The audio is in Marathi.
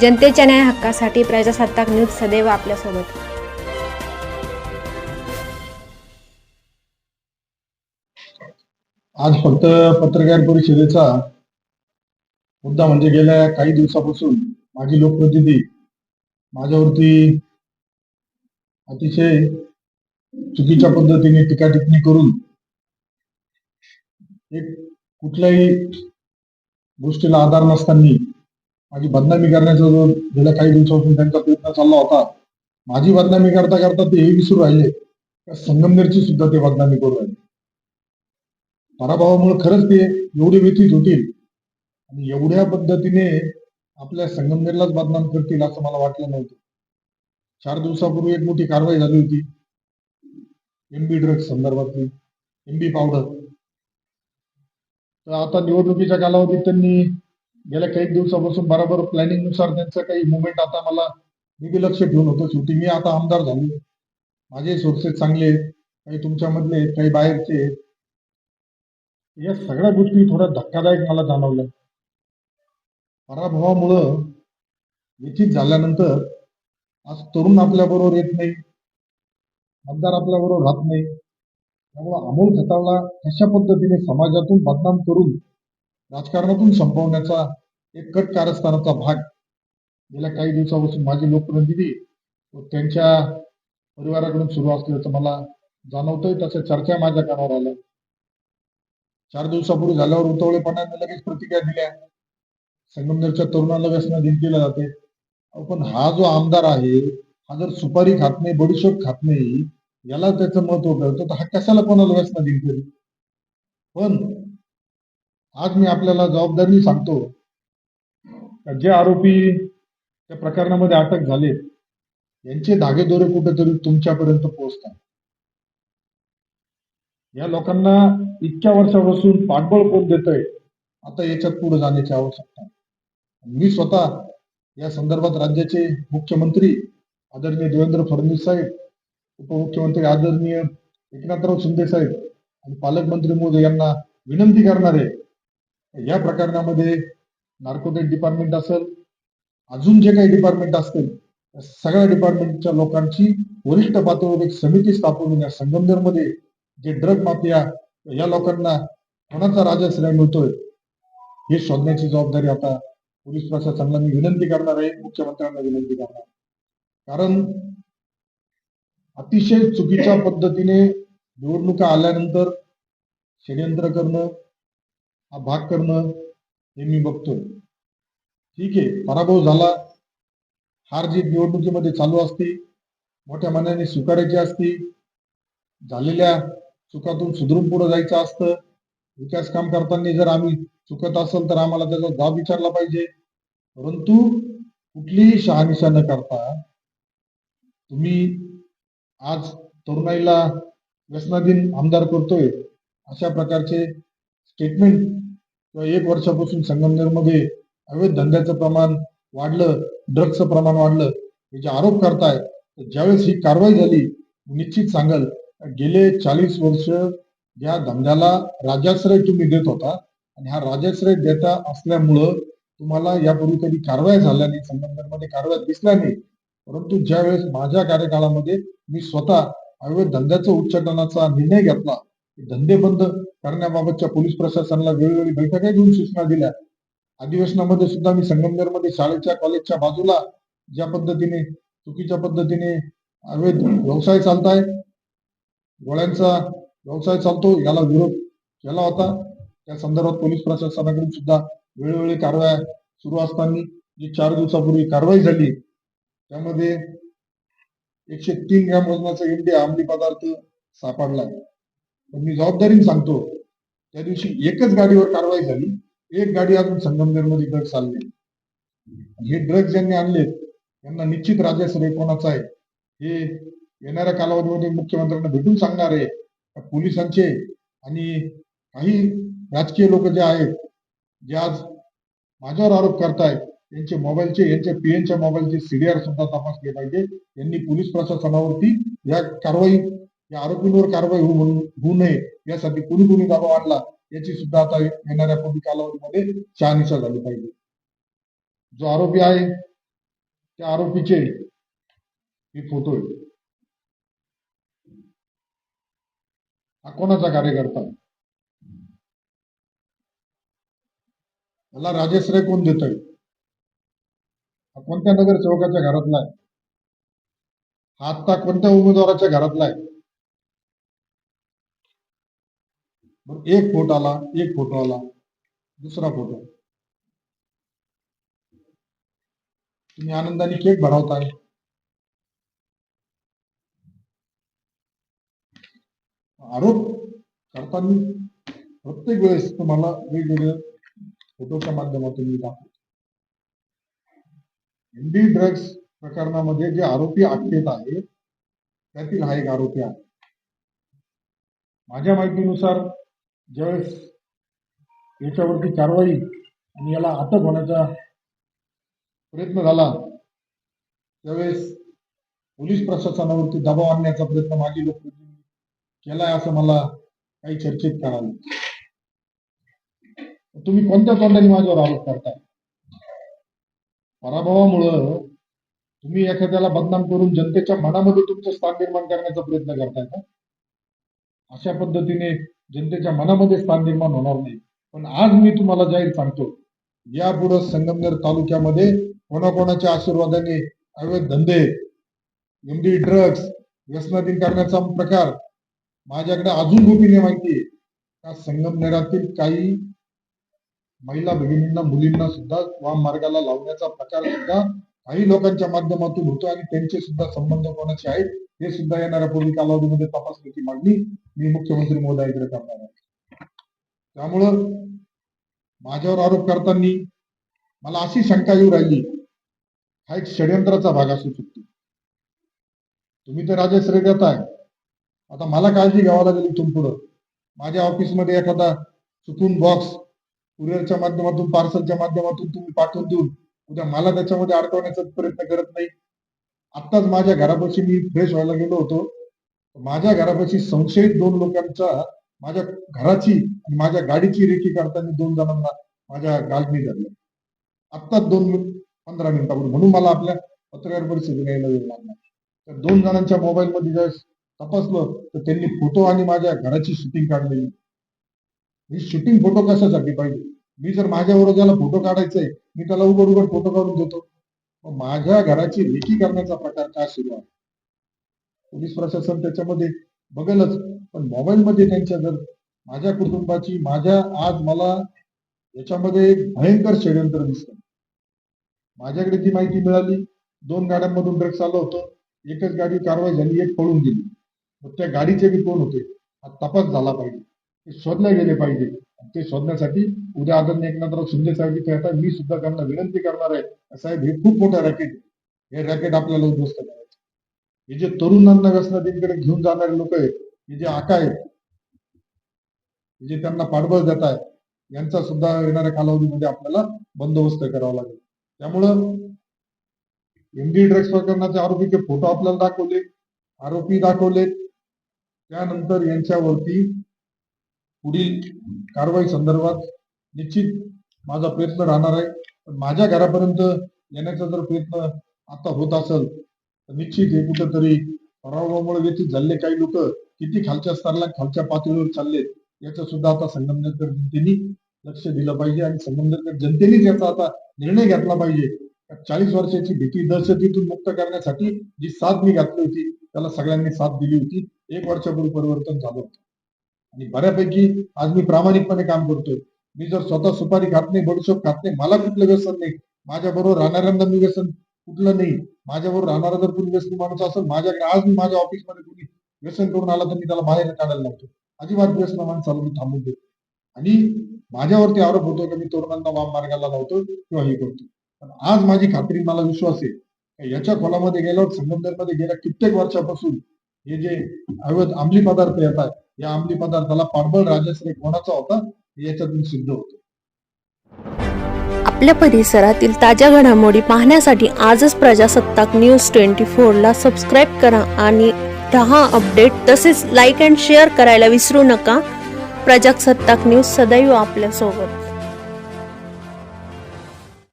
जनतेच्या न्याय हक्कासाठी प्रजासत्ताक न्यूज सदैव आपल्यासोबत. आज फक्त पत्रकार परिषदेचा मुद्दा म्हणजे गेल्या काही दिवसापासून माझी लोकप्रतिनिधी माझ्यावरती अतिशय चुकीच्या पद्धतीने टीका टिप्पणी करून एक कुठल्याही गोष्टीला आधार नसताना माझी बदनामी करण्याचा जो गेल्या काही दिवसापासून त्यांचा प्रयत्न चालला होता माझी बदनामी करता करता ते हे विसरू राहिले. त्या संगमनेरची सुद्धा ते बदनामी करू राहिले. पराभवामुळे खरंच ते एवढे व्यथित होतील आणि एवढ्या पद्धतीने आपल्या संगमनेरलाच बदनाम करतील असं मला वाटलं नव्हतं. चार दिवसापूर्वी एक मोठी कारवाई झाली होती. एमबी ड्रग्ज संदर्भातली एमबी पावडर तर आता निवडणुकीच्या कालावधीत त्यांनी गेल्या काही दिवसापासून बरोबर प्लॅनिंगनुसार त्यांचं काही मुवमेंट आता मला मी बी लक्ष ठेवून होतो. शेवटी मी आता आमदार झालो. माझे सोर्सेस चांगले आहेत काही तुमच्यामधले आहेत, काही बाहेरचे आहेत. या सगळ्या गोष्टी थोड्या धक्कादायक मला जाणवल्या. पराभवामुळं व्यथित झाल्यानंतर आज तरुण आपल्याबरोबर येत नाही. मतदार आपल्याबरोबर राहत नाही. त्यामुळं अमोल खतावला कशा पद्धतीने समाजातून बदनाम करून राजकारणातून संपवण्याचा एक कट कारस्थानाचा भाग गेल्या काही दिवसापासून माझी लोकप्रतिनिधी व त्यांच्या परिवाराकडून सुरू असल्याचं मला जाणवतंय तशा चर्चा माझ्या कानावर आल्या. चार दिवसापूर्वी झाल्यावर उतवळेपणाने लगेच प्रतिक्रिया दिल्या. संगमनेरच्या तरुणाला व्यसन दिन केलं जाते पण हा जो आमदार आहे हा जर सुपारी खात नाही बडीशोप खात नाही याला त्याचं महत्त्व कळतं. तर हा कशाला कोणाला व्यसन दिन करेल पण आज मी आपल्याला जबाबदारी सांगतो जे आरोपी त्या प्रकरणामध्ये अटक झाले यांचे धागेदोरे कुठेतरी तुमच्यापर्यंत पोहोचतात. या लोकांना इतक्या वर्षापासून पाठबळ कोण देतोय आता याच्यात पुढे जाण्याची आवश्यकता मी स्वतः या संदर्भात राज्याचे मुख्यमंत्री आदरणीय देवेंद्र फडणवीस साहेब उपमुख्यमंत्री आदरणीय एकनाथराव शिंदे साहेब आणि पालकमंत्री मोदी यांना विनंती करणार आहे या प्रकरणामध्ये नार्कोटिक डिपार्टमेंट असेल अजून जे काही डिपार्टमेंट असतील सगळ्या डिपार्टमेंटच्या लोकांची वरिष्ठ पातळीवर एक समिती स्थापन या संगमनेरमध्ये जे ड्रग माफिया या लोकांना कोणाचा राजाश्रय मिळतोय हे शोधण्याची जबाबदारी आता पोलीस प्रशासनाला मी विनंती करणार आहे मुख्यमंत्र्यांना विनंती करणार आहे. कारण अतिशय चुकीच्या पद्धतीने निवडणुका आल्यानंतर षडयंत्र करणं हा भाग करणं हे मी बघतोय. ठीक आहे पराभव झाला. हार जीत निवडणुकीमध्ये चालू असते मोठ्या मनाने स्वीकारायची असती झालेल्या चुकातून सुधरून पुढे जायचं असतं. विकास काम करताना जर आम्ही चुकत असेल तर आम्हाला त्याचा जाब विचारला पाहिजे. परंतु कुठलीही शहानिशा न करता तुम्ही आज तरुणाईला व्यसनाधीन आमदार करतोय अशा प्रकारचे स्टेटमेंट किंवा एक वर्षापासून संगमनेरमध्ये अवैध धंद्याचं प्रमाण वाढलं ड्रग्सचं प्रमाण वाढलं हे जे आरोप करताय तर ज्यावेळेस ही कारवाई झाली निश्चित सांगाल गेले चाळीस वर्ष या धंद्याला राजाश्रय तुम्ही देत होता आणि हा राजाश्रय देता असल्यामुळं तुम्हाला यापूर्वी कधी कारवाई झाल्या नाही संगमनेरमध्ये कारवाई दिसल्या नाही. परंतु ज्यावेळेस माझ्या कार्यकाळामध्ये मी स्वतः अवैध धंद्याचं उच्चाटनाचा निर्णय घेतला धंदे बंद करण्याबाबतच्या पोलीस प्रशासनाला वेळोवेळी बैठका घेऊन सूचना दिल्या. अधिवेशनामध्ये सुद्धा मी संगमनेरमध्ये शाळेच्या कॉलेजच्या बाजूला ज्या पद्धतीने चुकीच्या पद्धतीने अवैध व्यवसाय चालताय गोळ्यांचा व्यवसाय चालतो याला विरोध केला होता. त्या संदर्भात पोलीस प्रशासनाकडून सुद्धा वेळोवेळी कारवाया सुरू असताना जी चार दिवसापूर्वी कारवाई झाली त्यामध्ये एकशे तीन ग्रॅम वजनाचा इंडिया अंमली पदार्थ सापडला. मी जबाबदारीने सांगतो त्या दिवशी एकच गाडीवर कारवाई झाली. एक गाडी अजून संगमनेरमध्ये ड्रग्ज आणले हे ड्रग्ज ज्यांनी आणले यांना निश्चित राजाश्रय कोणाचा आहे हे येणाऱ्या कालावधीमध्ये मुख्यमंत्र्यांना भेटून सांगणार आहे. पोलिसांचे आणि काही राजकीय लोक जे आहेत जे आज माझ्यावर आरोप करतायत यांचे मोबाईलचे यांच्या पीएनच्या मोबाईलचे सीडीआर सुद्धा तपासले पाहिजे. यांनी पोलीस प्रशासनावरती या कारवाई या आरोपींवर कारवाई होऊ होऊ नये यासाठी कुणी कुणी दाबा आणला याची सुद्धा आता येणाऱ्या पुढील कालावधीमध्ये शहानिशा झाली पाहिजे. जो आरोपी आहे त्या आरोपीचे हे फोटो हा कोणाचा कार्यकर्ता? त्याला मला राजश्रय कोण देत हा कोणत्या नगरसेवकाच्या घरातला आहे? हा आत्ता कोणत्या उमेदवाराच्या घरातला आहे? एक फोटो आला एक फोटो आला दुसरा फोटो. तुम्ही आनंदाने केक भरवताय. आरोप करताना प्रत्येक वेळेस तुम्हाला वेगवेगळ्या फोटोच्या माध्यमातून मी दाखवतो. एमडी ड्रग्ज प्रकरणामध्ये जे आरोपी अटकेत आहे त्यातील हा एक आरोपी आहे. माझ्या माहितीनुसार ज्यावेळेस याच्यावरती कारवाई आणि याला अटक होण्याचा प्रयत्न झाला त्यावेळेस पोलीस प्रशासनावरती दबाव आणण्याचा प्रयत्न माझी लोकप्रतिनिधी केलाय असं मला काही चर्चेत कळालं तुम्ही कोणत्या तोंडाने माझ्यावर आरोप करताय? पराभवामुळं तुम्ही एखाद्याला बदनाम करून जनतेच्या मनामध्ये तुमचं स्थान निर्माण करण्याचा प्रयत्न करताय का? अशा पद्धतीने जनतेच्या मनामध्ये स्थान निर्माण होणार नाही. पण आज मी तुम्हाला जाहीर सांगतो यापुढे संगमनेर तालुक्यामध्ये कोणाकोणाच्या आशीर्वादाने अवैध धंदे एमडी ड्रग्स व्यसनाधीन करण्याचा प्रकार माझ्याकडे अजून गोपीने माहिती आहे. का संगमनेरातील काही महिला भगिनींना मुलींना सुद्धा वाम मार्गाला लावण्याचा प्रकार सुद्धा काही लोकांच्या माध्यमातून होतो आणि त्यांचे सुद्धा संबंध कोणाचे आहेत? हे सुद्धा येणाऱ्या पूर्वी कालावधीमध्ये तपासण्याची मागणी मी मुख्यमंत्री महोदयाकडे करणार आहे. त्यामुळं माझ्यावर आरोप करताना मला अशी शंका येऊ राहिली. हा एक षडयंत्राचा भाग असू शकतो. तुम्ही तर राजश्रय देताय आता मला काळजी घ्यावं लागेल इथून पुढं. माझ्या ऑफिसमध्ये एखादा चुकून बॉक्स कुरिअरच्या माध्यमातून पार्सलच्या माध्यमातून तुम्ही पाठवून देऊन उद्या मला त्याच्यामध्ये अडकवण्याचा प्रयत्न करत नाही. आत्ताच माझ्या घरापाशी मी फ्रेश व्हायला गेलो होतो. माझ्या घरापाशी संशयित दोन लोकांचा माझ्या घराची आणि माझ्या गाडीची रेखी करताना दोन जणांना माझ्या गालनी झाली. आत्ताच दोन पंधरा मिनिटापूर्वी म्हणून मला आपल्या पत्रकार परिस्थिती यायला वेळ लागला. तर दोन जणांच्या मोबाईल मध्ये ज्यावेळेस तपासलं तर त्यांनी फोटो आणि माझ्या घराची शूटिंग काढलेली. ही शूटिंग फोटो कशासाठी पाहिजे? मी जर माझ्या ज्याला फोटो काढायचंय मी त्याला उघड उघड फोटो काढून देतो. माझ्या घराची रेकी करण्याचा प्रकार का सुरू आहे? पोलीस प्रशासन त्याच्यामध्ये बघेलच पण मोबाईल मध्ये त्यांच्या जर माझ्या कुटुंबाची माझ्या आज मला याच्यामध्ये एक भयंकर षडयंत्र दिसत माझ्याकडे ती माहिती मिळाली दोन गाड्यांमधून ड्रग्स आलं होतं एकच गाडी कारवाई झाली एक पळून गेली. मग त्या गाडीचे बी कोण होते? हा तपास झाला पाहिजे. ते शोधले गेले पाहिजे. ते शोधण्यासाठी उद्या आदरणीय एकनाथराव शिंदे साहेब इथे येतात. मी सुद्धा त्यांना विनंती करणार आहे. साहेब हे खूप मोठं रॅकेट हे रॅकेट आपल्याला उद्ध्वस्त करायचं हे जे तरुणांना व्यसनाधीनकडे घेऊन जाणारे लोक आहेत हे जे आका आहेत हे जे त्यांना पाठबळ देत आहेत यांचा सुद्धा येणाऱ्या कालावधीमध्ये आपल्याला बंदोबस्त करावा लागेल. त्यामुळं एमडी ड्रग्स प्रकरणाचे आरोपीचे फोटो आपल्याला दाखवले आरोपी दाखवले त्यानंतर यांच्यावरती पुढील कारवाई संदर्भात निश्चित माझा प्रयत्न राहणार आहे. पण माझ्या घरापर्यंत येण्याचा जर प्रयत्न आता होत असेल तर निश्चित हे कुठंतरी पराभवामुळे व्यतीत झालेले काही लोक किती खालच्या स्तराला खालच्या पातळीवर चालले याचं सुद्धा आता संगमनेरकर जनतेने लक्ष दिलं पाहिजे आणि संगमनेरकर जनतेनेच याचा आता निर्णय घेतला पाहिजे चाळीस वर्षाची भीती दहशतीतून मुक्त करण्यासाठी जी साथ मी घातली होती त्याला सगळ्यांनी साथ दिली होती. एक वर्षापूर्वी परिवर्तन झालं होतं. आणि बऱ्यापैकी आज मी प्रामाणिकपणे काम करतोय. मी जर स्वतः सुपारी खात नाही बडीशोप खात नाही मला कुठलं व्यसन नाही. माझ्या बरोबर राहणाऱ्यांना मी व्यसन कुठलं नाही. माझ्या बरोबर राहणारा जर कोणी व्यसन माणूस असेल माझ्याकडे आज मी माझ्या ऑफिसमध्ये कोणी व्यसन करून आला तर मी त्याला बाहेर काढायला लावतो. अजिबात व्यसन माणसाला मी थांबून देतो आणि माझ्यावरती आरोप होतो की मी तरुणांना वाम मार्गाला लावतो किंवा हे करतो. पण आज माझी खात्री मला विश्वास आहे याच्या खोलामध्ये गेल्यावर संगमनेरमध्ये गेल्या कित्येक वर्षापासून हे जे अवैध अंमली पदार्थ येतात या अंमली पदार्थाला पाठबळ राजश्री कोणाचा होता? याच्यातून सिद्ध होतो. आपल्या परिसरातील ताज्या घडामोडी पाहण्यासाठी आजच प्रजासत्ताक न्यूज ट्वेंटी फोरला सबस्क्राईब करा आणि दहा अपडेट तसेच लाईक अँड शेअर करायला विसरू नका. प्रजासत्ताक न्यूज सदैव आपल्यासोबत.